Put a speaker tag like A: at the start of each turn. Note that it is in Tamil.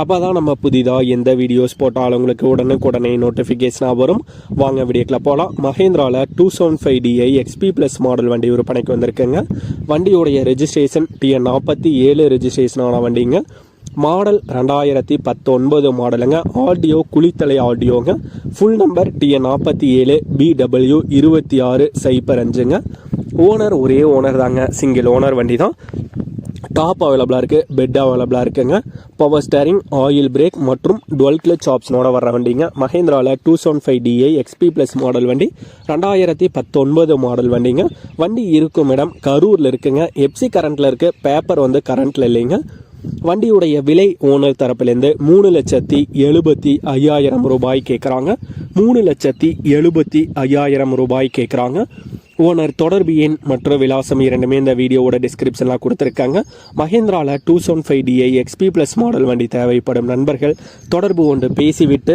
A: அப்போ தான் நம்ம புதிதாக எந்த வீடியோஸ் போட்டாலும் உங்களுக்கு உடனுக்குடனே நோட்டிஃபிகேஷனாக வரும். வாங்க வீடியோக்கில் போகலாம் மஹேந்திராவில் two seven five DI XP plus model வண்டி விற்பனைக்கு வந்திருக்குங்க. வண்டியுடைய ரெஜிஸ்ட்ரேஷன் டிஎன் நாற்பத்தி ஏழு ரெஜிஸ்ட்ரேஷனான வண்டிங்க. மாடல் ரெண்டாயிரத்தி பத்தொன்பது மாடலுங்க ஆடியோ குளித்தலை ஆடியோங்க ஃபுல் நம்பர் டிஎன் நாற்பத்தி ஏழு பிடபிள்யூ இருபத்தி ஆறு சைப்பர் அஞ்சுங்க. ஓனர் ஒரே ஓனர் தாங்க. சிங்கிள் ஓனர் வண்டி தான் டாப் அவைலபிளாக இருக்குது பெட் அவைலபிளாக இருக்குங்க. பவர் ஸ்டேரிங் ஆயில் பிரேக் மற்றும் டுவெல் கிளச் ஆப்ஷனோட வர வண்டிங்க. மஹேந்திராவில் two seven five DI XP plus model வண்டி ரெண்டாயிரத்தி பத்தொன்பது மாடல் வண்டிங்க. வண்டி இருக்கும் இடம் கரூரில் இருக்குங்க. எப்சி கரண்ட்டில் இருக்குது பேப்பர் வந்து கரண்ட்டில் இல்லைங்க. வண்டியுடைய விலை ஓனர் தரப்பிலேருந்து மூணு லட்சத்தி எழுபத்தி ஐயாயிரம் ரூபாய் கேட்குறாங்க மூணு லட்சத்தி எழுபத்தி ஐயாயிரம் ரூபாய் கேட்குறாங்க ஓனர் தொடர்பு எண் மற்றும் விலாசம் இரண்டுமே இந்த வீடியோவோட டிஸ்கிரிப்ஷனில் கொடுத்துருக்காங்க. மஹேந்திராவில் two seven five DI XP plus model வண்டி தேவைப்படும் நண்பர்கள் தொடர்பு கொண்டு பேசிவிட்டு